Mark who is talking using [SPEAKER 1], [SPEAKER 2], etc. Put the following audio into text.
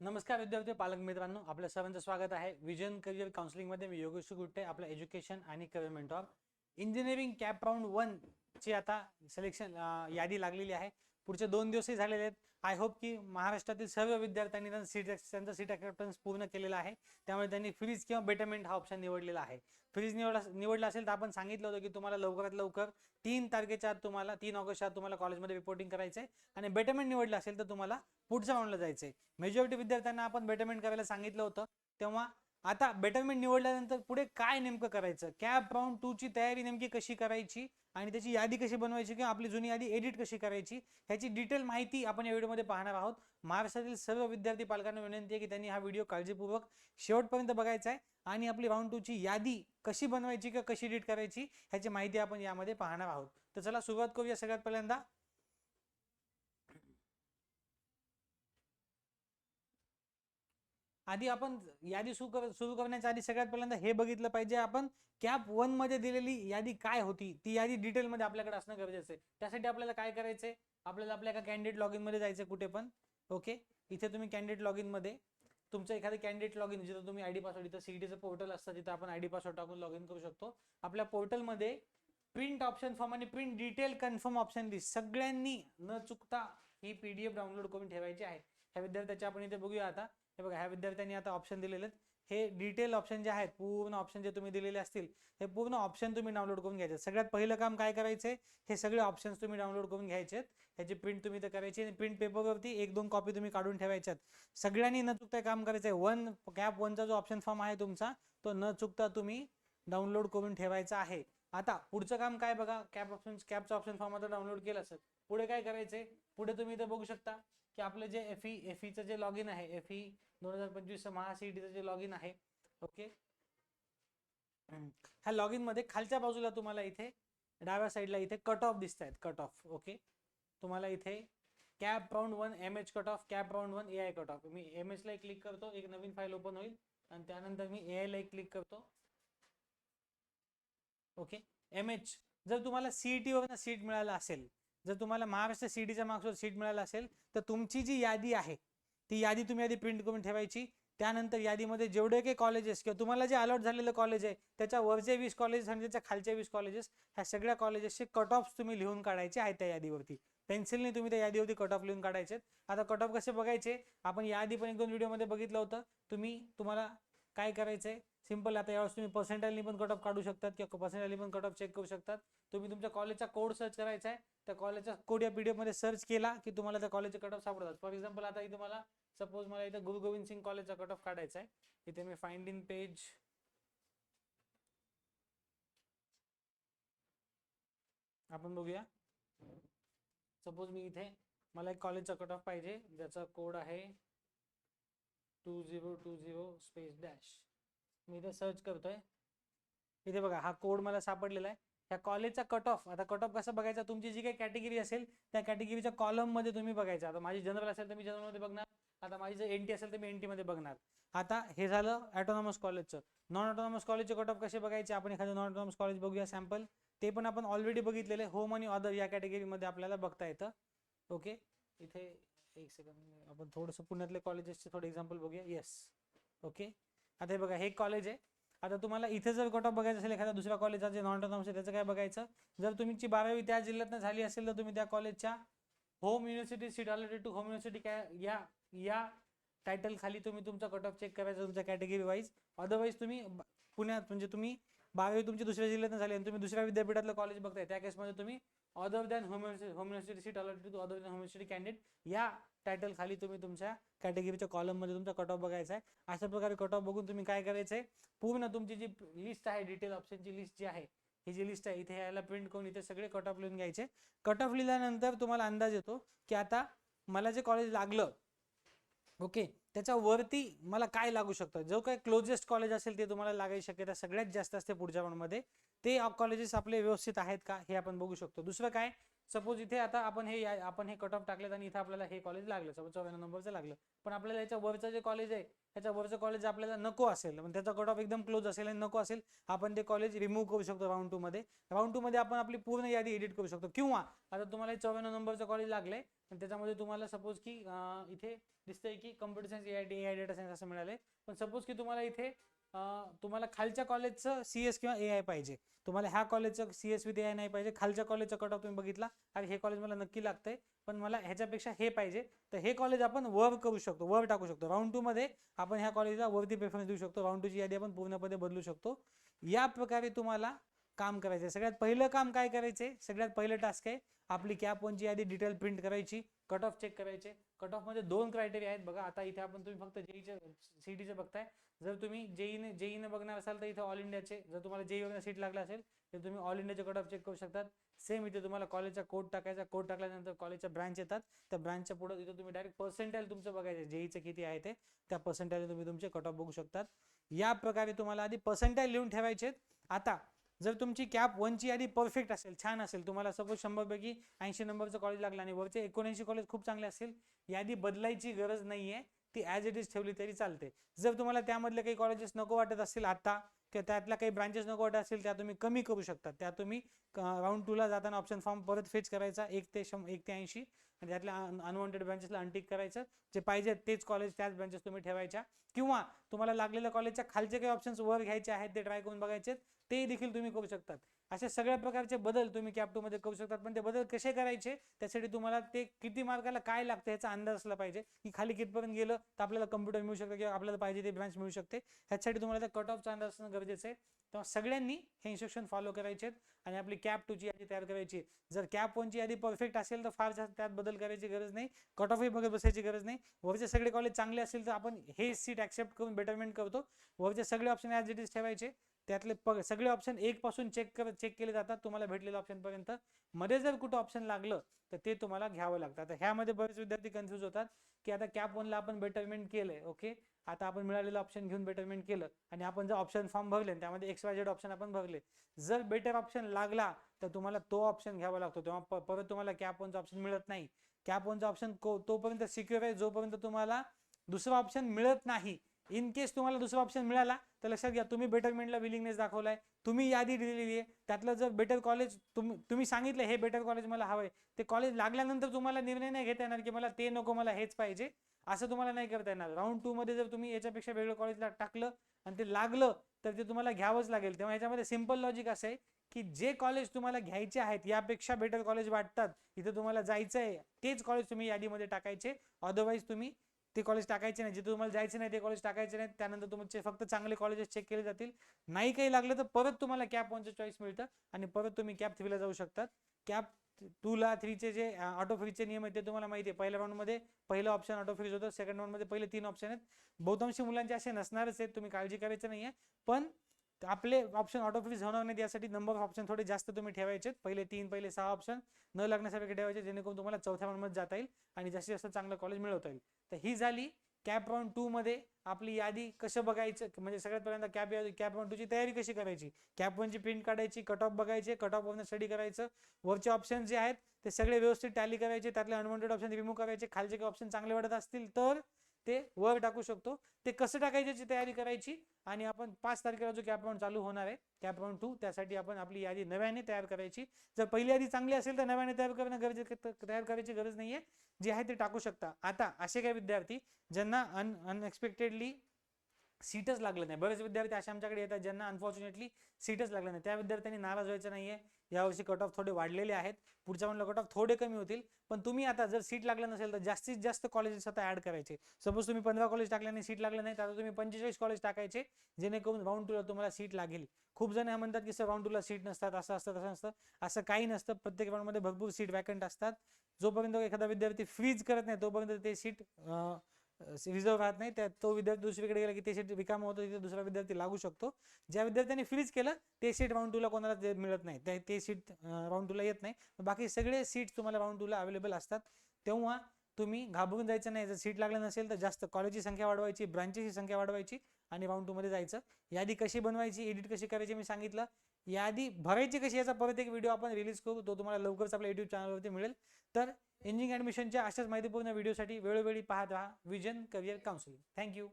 [SPEAKER 1] नमस्कार विद्यार्थी पालक मित्रांनो आपल्या सर्वांचं स्वागत आहे. विजन करिअर काउन्सिलिंगमध्ये मी योगेश गुट्टे आपलं एज्युकेशन आणि career mentor engineering CAP round one ची आता सिलेक्शन यादी लागलेली आहे. पुढचे दोन दिवसही झालेले आहेत. आय होप की महाराष्ट्रातील सर्व विद्यार्थ्यांनी त्यांचा सीट त्यांचा सीट ॲक्सेप्टन्स पूर्ण केलेला आहे. त्यामुळे त्यांनी फ्रीज किंवा बेटरमेंट हा ऑप्शन निवडलेला आहे. फ्रीज निवड निवडला असेल तर आपण सांगितलं होतं की तुम्हाला लवकरात लवकर तीन तारखेच्या आत तुम्हाला तीन ऑगस्टच्या आत तुम्हाला कॉलेजमध्ये रिपोर्टिंग करायचं आहे आणि बेटरमेंट निवडलं असेल तर तुम्हाला पुढच्या राऊंडला आहे मेजॉरिटी विद्यार्थ्यांना आपण बेटरमेंट करायला सांगितलं होतं. तेव्हा आता बेटरमेंट निवडल्यानंतर पुढे काय नेमकं करायचं? कॅप राऊंड टू ची तयारी नेमकी कशी करायची? आणि त्याची यादी कशी बनवायची किंवा आपली जुनी यादी एडिट कशी करायची? ह्याची डिटेल माहिती आपण या व्हिडिओमध्ये पाहणार आहोत. महाराष्ट्रातील सर्व विद्यार्थी पालकांना विनंती आहे की त्यांनी हा व्हिडिओ काळजीपूर्वक शेवटपर्यंत बघायचा आहे. आणि आपली राऊंड टू ची यादी कशी बनवायची किंवा कशी एडिट करायची ह्याची माहिती आपण यामध्ये पाहणार आहोत. तर चला सुरुवात करूया सगळ्यात पहिल्यांदा. आधी आपण यादी सुरू कर सुरू करण्याच्या आधी सगळ्यात पहिल्यांदा हे बघितलं पाहिजे आपण कॅप वनमध्ये दिलेली यादी काय होती? ती यादी डिटेलमध्ये आपल्याकडे असणं गरजेचं आहे. त्यासाठी आपल्याला काय करायचंय? आपल्याला आपल्या एका कॅन्डिडेट लॉग इनमध्ये जायचं कुठे पण. ओके इथे तुम्ही कॅन्डिडेट लॉग इनमध्ये तुमचं एखादं कॅन्डिडेट लॉग इन जिथं तुम्ही आयडी पासवर्ड इथं सीईटीचं पोर्टल असतं तिथं आपण आयडी पासवर्ड टाकून लॉग इन करू शकतो. आपल्या पोर्टलमध्ये प्रिंट ऑप्शन फॉर्म आणि print detail confirm option list सगळ्यांनी न चुकता ही पीडीएफ डाउनलोड करून ठेवायची आहे. ह्या विद्यार्थ्याचे आपण इथे बघूया आता. हे बघा ह्या विद्यार्थ्यांनी आता ऑप्शन दिलेले आहेत हे डिटेल ऑप्शन जे आहेत पूर्ण ऑप्शन जे तुम्ही दिलेले असतील हे पूर्ण ऑप्शन तुम्ही डाउनलोड करून घ्यायचे. सगळ्यात पहिलं काम काय करायचंय? हे सगळे ऑप्शन्स तुम्ही डाउनलोड करून घ्यायचे ह्याची प्रिंट तुम्ही तर करायची आणि प्रिंट पेपरवरती एक दोन कॉपी तुम्ही काढून ठेवायच्यात. सगळ्यांनी न चुकता काम करायचंय. वन कॅप वनचा जो ऑप्शन फॉर्म आहे तुमचा तो न चुकता तुम्ही डाउनलोड करून ठेवायचा आहे. आता पुढचं काम काय बघा? कॅप ऑप्शन कॅपचा ऑप्शन फॉर्म आता डाउनलोड केला असेल पुढे काय करायचंय? पुढे तुम्ही इथे बघू शकता. की आपलं जे एफ ई एफ ईचं जे लॉग इन आहे एफ ई दोन हजार पंचवीस महासीईटीचं जे लॉग इन आहे ओके ह्या लॉग इनमध्ये खालच्या बाजूला तुम्हाला इथे डाव्या साईडला इथे कट ऑफ दिसत आहेत कट ऑफ ओके तुम्हाला इथे CAP round one M H cut off CAP round one A I cut off me M H ला क्लिक करतो एक नवीन फाईल ओपन होईल आणि त्यानंतर मी ए आय ला क्लिक करतो. ओके एम एच जर तुम्हाला सीईटी वगैरे सीट मिळालं असेल जर तुम्हाला महाराष्ट्र सीईटीच्या मार्क्सवर सीट मिळालं असेल तर तुमची जी यादी आहे ती यादी तुम्ही आधी प्रिंट करून ठेवायची. त्यानंतर यादीमध्ये जेवढे काही कॉलेजेस किंवा तुम्हाला जे अलॉट झालेलं कॉलेज आहे त्याच्या वरचे वीस कॉलेजेस आणि त्याच्या खालचे वीस कॉलेजेस ह्या सगळ्या कॉलेजेसचे कट ऑफ तुम्ही लिहून काढायचे आहेत त्या यादीवरती. पेन्सिलने तुम्ही त्या यादीवरती कट ऑफ लिहून काढायचे आता कट ऑफ कसे बघायचे? आपण याआधी पण एक दोन व्हिडिओमध्ये बघितलं होतं. तुम्ही तुम्हाला काय करायचंय? सिंपल आता यावेळेस तुम्ही पर्सेंटाईलनी पण कट ऑफ काढू शकतात किंवा पर्सेंटाईलनी पण कट ऑफ चेक करू शकतात. तुम्ही तुमच्या कॉलेजचा कोड सर्च करायचा आहे त्या कॉलेजचा कोड या पीडीएफमध्ये सर्च केला की तुम्हाला त्या कॉलेजचे कट ऑफ सापडतात. फॉर एक्झाम्पल आता इथे मला सपोज मला इथे गुरु गोविंद सिंग कॉलेजचा कट ऑफ काढायचा आहे इथे मी फाइंड इन पेज आपण बघूया. सपोज मी इथे मला एक कॉलेजचा कट ऑफ पाहिजे. ज्याचा कोड आहे two zero two zero space dash. मी इथे सर्च करतोय. इथे बघा हा कोड मला सापडलेला आहे. ह्या कॉलेजचा कट ऑफ आता कट ऑफ कसं बघायचा? तुमची जी काही कॅटेगरी असेल त्या कॅटेगरीच्या कॉलममध्ये तुम्ही बघायचं. आता माझी जनरल असेल तर मी जनरलमध्ये बघणार. आता माझी जर एन टी असेल तर मी एन बघणार. आता हे झालं ऑटोनॉमस कॉलेजचं नॉन ऑटोनॉमस कॉलेजचे कट ऑफ कसे बघायचे? आपण एखादं नॉन ऑटोनॉमस कॉलेज बघूया सॅम्पल ते पण आपण ऑलरेडी बघितलेले होम आणि अदर या कॅटेगरीमध्ये आपल्याला बघता येतं. ओके इथे एक सेकंड आपण थोडंसं पुण्यातले कॉलेजेसचे थोडे एक्झाम्पल बघूया. येस ओके आता हे बघा हे कॉलेज आहे. आता तुम्हाला इथे जर कट ऑफ बघायचं असेल एखादा दुसऱ्या कॉलेजचा जे नॉन ऑटोनॉमस आहे त्याचं काय बघायचं? जर तुमची बारावी त्या जिल्ह्यातनं झाली असेल तर तुम्ही त्या कॉलेजच्या home university seat allotted to home university काय या या टायटल खाली तुम्ही तुमचा कट ऑफ चेक करायचा तुमच्या कॅटेगरी वाईज अदरवाईज तुम्ही पुण्यात म्हणजे तुम्ही बारावी तुमची दुसऱ्या जिल्ह्यातून झाली आणि तुम्ही दुसऱ्या विद्यापीठातलं कॉलेज बघताय त्या केसमध्ये तुम्ही other than home home university seat allotted to other than home university candidate या टायटल खाली तुम्ही तुमच्या कॅटेगरीच्या कॉलममध्ये तुमचा कट ऑफ बघायचा आहे. अशा प्रकारे कट ऑफ बघून तुम्ही काय करायचंय? पूर्ण तुमची जी लिस्ट आहे डिटेल ऑप्शनची लिस्ट जी आहे ही जी लिस्ट आहे इथे यायला प्रिंट करून इथे सगळे कट ऑफ लिहून घ्यायचे. कट ऑफ लिहिल्यानंतर तुम्हाला अंदाज येतो की आता मला जे कॉलेज लागलं ओके. त्याच्यावरती मला काय लागू शकतं? जो काही क्लोजेस्ट कॉलेज असेल ते तुम्हाला लागायची शक्यता सगळ्यात जास्त असते पुढच्या मध्ये. ते कॉलेजेस आपले व्यवस्थित आहेत का हे आपण बघू शकतो. दुसरं काय? सपोज इथे आता आपण हे आपण हे कट ऑफ टाकलेत आणि इथे आपल्याला हे कॉलेज लागलं. सपोज चौऱ्याण्णव नंबरचं लागलं. पण आपल्याला याच्या वरचं जे कॉलेज आहे त्याच्या वरचं कॉलेज आपल्याला नको असेल. पण त्याचा कट ऑफ एकदम क्लोज असेल आणि नको असेल आपण ते कॉलेज रिमूव्ह करू शकतो राऊंड टू मध्ये. राऊंड टू मध्ये आपण आपली पूर्ण यादी एडिट करू शकतो. किंवा आता तुम्हाला चौऱ्याण्णव नंबरचं कॉलेज लागले आणि त्याच्यामध्ये तुम्हाला सपोज की इथे दिसतंय की computer science A I T A I data science असं मिळाले पण सपोज की तुम्हाला इथे तुम्हाला खालच्या कॉलेजचं सी एस किंवा ए आय पाहिजे. तुम्हाला ह्या कॉलेजचं C S with A I नाही पाहिजे. खालच्या कॉलेजचं कट ऑफ तुम्ही बघितला. अरे हे कॉलेज मला नक्की लागतंय. पण मला ह्याच्यापेक्षा हे पाहिजे. तर हे कॉलेज आपण वर करू शकतो. वर टाकू शकतो. राऊंड टू मध्ये आपण ह्या कॉलेजला वरती प्रेफरन्स देऊ शकतो. राऊंड टूची यादी आपण पूर्णपणे बदलू शकतो. या प्रकारे तुम्हाला काम करायचं सगळ्यात पहिलं काम काय करायचंय? सगळ्यात पहिलं टास्क आहे आपली कॅप वनची यादी डिटेल प्रिंट करायची. कट ऑफ चेक करायचे. कट ऑफमध्ये दोन क्रायटेरिया आहेत. बघा आता इथे आपण तुम्ही फक्त जेईचे सीटीचे बघताय. जर तुम्ही जेईने जेईने बघणार असाल तर इथे ऑल इंडियाचे जर तुम्हाला जेई वगैरे सीट लागला असेल तर तुम्ही ऑल इंडियाचे कट ऑफ चेक करू शकतात. सेम इथे तुम्हाला कॉलेजचा कोड टाकायचा. कोड टाकल्यानंतर कॉलेजच्या ब्रांच येतात. त्या ब्रांचच्या पुढे इथे तुम्ही डायरेक्ट पर्सेंटाईल तुमचं बघायचं जेईचं किती आहे ते. त्या पर्सेंटाईल तुम्ही तुमचे कट ऑफ बघू शकतात. या प्रकारे तुम्हाला आधी पर्सेंटाईल लिहून ठेवायचे आता जर तुमची कॅप वनची यादी परफेक्ट असेल छान असेल तुम्हाला सपोज शंभरपैकी ऐंशी नंबरचं कॉलेज लागलं आणि वरचे एकोणऐंशी कॉलेज खूप चांगले असेल यादी बदलायची गरज नाही आहे ती ॲज इट इज ठेवली तरी चालते. जर तुम्हाला त्यामधले काही कॉलेजेस नको वाटत असतील आता किंवा त्यातल्या काही ब्रांचेस नको वाटत असतील त्या तुम्ही कमी करू शकता. त्या तुम्ही राऊंड टूला जाताना ऑप्शन फॉर्म परत फेच करायचा एक ते शं एक ते ऐंशी आणि त्यातल्या अनवॉन्टेड ब्रांचेसला अनटिक करायचं. जे पाहिजे तेच कॉलेज त्याच ब्रांचेस तुम्ही ठेवायच्या. किंवा तुम्हाला लागलेल्या कॉलेजच्या खालचे काही ऑप्शन्स वर घ्यायचे आहेत ते ट्राय करून बघायचे ते देखील तुम्ही करू शकतात. अशा सगळ्या प्रकारचे बदल तुम्ही कॅप टू मध्ये करू शकतात. पण ते बदल कसे करायचे? त्यासाठी तुम्हाला ते किती मार्काला काय लागतं याचा अंदाज असला पाहिजे. की खाली कितपर्यंत गेलं तर आपल्याला कम्प्युटर मिळू शकतं किंवा आपल्याला पाहिजे ते ब्रांच मिळू शकते. ह्याच्यासाठी तुम्हाला त्या कट ऑफचा अंदाज असणं गरजेचं आहे. तेव्हा सगळ्यांनी हे इन्स्ट्रक्शन फॉलो करायचे आणि आपली कॅप टूची यादी तयार करायची. जर कॅप वनची यादी परफेक्ट असेल तर फार जास्त त्यात बदल करायची गरज नाही. कट ऑफही बघत बसायची गरज नाही. वरचे सगळे कॉलेज चांगले असेल तर आपण हे सीट ऍक्सेप्ट करून बेटरमेंट करतो. वरचे सगळे ऑप्शन ॲज इट इज ठेवायचे. त्यातले प सगळे ऑप्शन एक पासून चेक कर चेक केले जातात तुम्हाला भेटलेल्या ऑप्शन पर्यंत. मध्ये जर कुठं ऑप्शन लागलं तर ते तुम्हाला घ्यावं लागतं. आता ह्यामध्ये बरेच विद्यार्थी कन्फ्युज होतात की आता कॅप वनला आपण बेटरमेंट केलंय ओके आता आपण मिळालेलं ऑप्शन घेऊन बेटरमेंट केलं आणि आपण जर ऑप्शन फॉर्म भरले त्यामध्ये एक्स वाय झेड ऑप्शन आपण भरले जर बेटर ऑप्शन लागला तर तुम्हाला तो ऑप्शन घ्यावा लागतो. तेव्हा परत तुम्हाला कॅप वनचा ऑप्शन मिळत नाही. कॅप वनचा ऑप्शन तोपर्यंत सिक्युअर आहे जोपर्यंत तुम्हाला दुसरा ऑप्शन मिळत नाही इन केस तुम्हाला दुसरा ऑप्शन मिळाला तर लक्षात घ्या तुम्ही बेटरमेंटला विलिंगनेस दाखवलाय. तुम्ही यादी दिलेली आहे. त्यातलं जर बेटर कॉलेज तुम्ही तुम्ही सांगितलं हे बेटर कॉलेज मला हवंय. ते कॉलेज लागल्यानंतर तुम्हाला निर्णय नाही घेता येणार की मला ते नको मला हेच पाहिजे. असं तुम्हाला नाही करता येणार. राऊंड टू मध्ये जर तुम्ही याच्यापेक्षा वेगळं कॉलेजला टाकलं आणि ते लागलं तर ते तुम्हाला घ्यावंच लागेल. तेव्हा याच्यामध्ये सिंपल लॉजिक असं आहे की जे कॉलेज तुम्हाला घ्यायचे आहेत यापेक्षा बेटर कॉलेज वाटतात इथं तुम्हाला जायचं आहे तेच कॉलेज तुम्ही यादीमध्ये टाकायचे. अदरवाईज तुम्ही ते कॉलेज टाकायचे नाही. जिथे तुम्हाला जायचे नाही ते कॉलेज टाकायचे नाही. त्यानंतर तुमचे फक्त चांगले कॉलेजेस चेक केले जातील. नाही काही लागलं तर परत तुम्हाला कॅप वनचं चॉईस मिळतं आणि परत तुम्ही कॅप थ्रीला जाऊ शकतात. कॅप टूला थ्रीचे जे ऑटो फ्रीजचे नियम आहेत ते तुम्हाला माहिती आहे. पहिल्या राऊंडमध्ये पहिलं ऑप्शन ऑटो फ्रीज होतं. सेकंड राऊंडमध्ये पहिले तीन ऑप्शन आहेत. बहुतांशी मुलांचे असे नसणारच आहेत. तुम्ही काळजी करायचं नाहीये. पण आपले ऑप्शन ऑटो फ्रीज होणार नाहीत यासाठी नंबर ऑफ ऑप्शन थोडे जास्त तुम्ही ठेवायचे पहिले तीन पहिले सहा ऑप्शन न लागण्यासारखे ठेवायचे जेणेकरून तुम्हाला चौथ्या राऊंडमध्ये जाता येईल आणि जास्तीत जास्त चांगलं कॉलेज मिळवता येईल. तर ही झाली कॅप राऊंड टू मध्ये आपली यादी कसं बघायचं म्हणजे सगळ्यात पहिल्यांदा कॅप कॅप वन टूची तयारी कशी करायची? कॅप वनची प्रिंट काढायची कट ऑफ बघायचे कट ऑफ वरनं स्टडी करायचं. वरचे ऑप्शन जे आहेत ते सगळे व्यवस्थित टॅली करायचे त्यातले अनवॉन्टेड ऑप्शन रिमूव्ह करायचे. खालचे काही ऑप्शन चांगले वाटत असतील तर ते वर टाकू शकतो. ते कसं टाकायची तयारी करायची आणि आपण पाच तारखेला जो कॅप राऊंड चालू होणार आहे कॅप राऊंड टू त्यासाठी आपण आपली यादी नव्याने तयार करायची. जर पहिली यादी चांगली असेल तर नव्याने तयार करणं गरजेचं तयार करायची गरज नाहीये. जे आहे ते टाकू शकता. आता असे काही विद्यार्थी ज्यांना अन अनएक्सपेक्टेडली सीटच लागलं नाही. बरेच विद्यार्थी असे आमच्याकडे येतात ज्यांना अनफॉर्च्युनेटली सीटच लागलं नाही. त्या विद्यार्थ्यांनी नाराज व्हायचं नाहीये. यावर्षी कट ऑफ थोडे वाढलेले आहेत. पुढच्या म्हणलं कट ऑफ थोडे कमी होतील. पण तुम्ही आता जर सीट लागलं नसेल तर जास्तीत जास्त कॉलेजेस आता ऍड करायचे. सपोज तुम्ही पंधरा कॉलेज टाकल्याने सीट लागलं नाही तर आता तुम्ही पंचेचाळीस कॉलेज टाकायचे जेणेकरून राऊंड टूला तुम्हाला सीट लागेल. खूप जण हे म्हणतात की सर राऊंड टूला सीट नसतात असं असतं तसं नसतं. असं काही नसतं. प्रत्येक राऊंडमध्ये भरपूर सीट वॅकंट असतात. जोपर्यंत एखादा विद्यार्थी फ्रीज करत नाही तोपर्यंत ते सीट रिझर्व राहत नाही. त्या तो विद्यार्थी दुसरीकडे गेला की ते सीट रिकामं होतं तिथे दुसरा विद्यार्थी लागू शकतो. ज्या विद्यार्थ्यांनी फ्रीज केलं ते सीट राऊंड टूला कोणाला ते मिळत नाही. ते- ते सीट राऊंड टूला येत नाही. बाकी सगळे सीट तुम्हाला राऊंड टूला अवेलेबल असतात. तेव्हा तुम्ही घाबरून जायचं नाही. जर सीट लागलं नसेल तर जास्त कॉलेजची संख्या वाढवायची ब्रांचेसची संख्या वाढवायची आणि राऊंड टूमध्ये जायचं. यादी कशी बनवायची एडिट कशी करायची मी सांगितलं. यादी भरायची कशी याचा परत एक व्हिडिओ आपण रिलीज करू. तो तुम्हाला लवकरच आपल्या युट्यूब चॅनलवरती मिळेल. तर इंजिनिअरिंग ॲडमिशनच्या अशाच माहितीपूर्ण व्हिडिओसाठी वेळोवेळी पाहत राहा विजन करिअर काउन्सिलिंग थँक्यू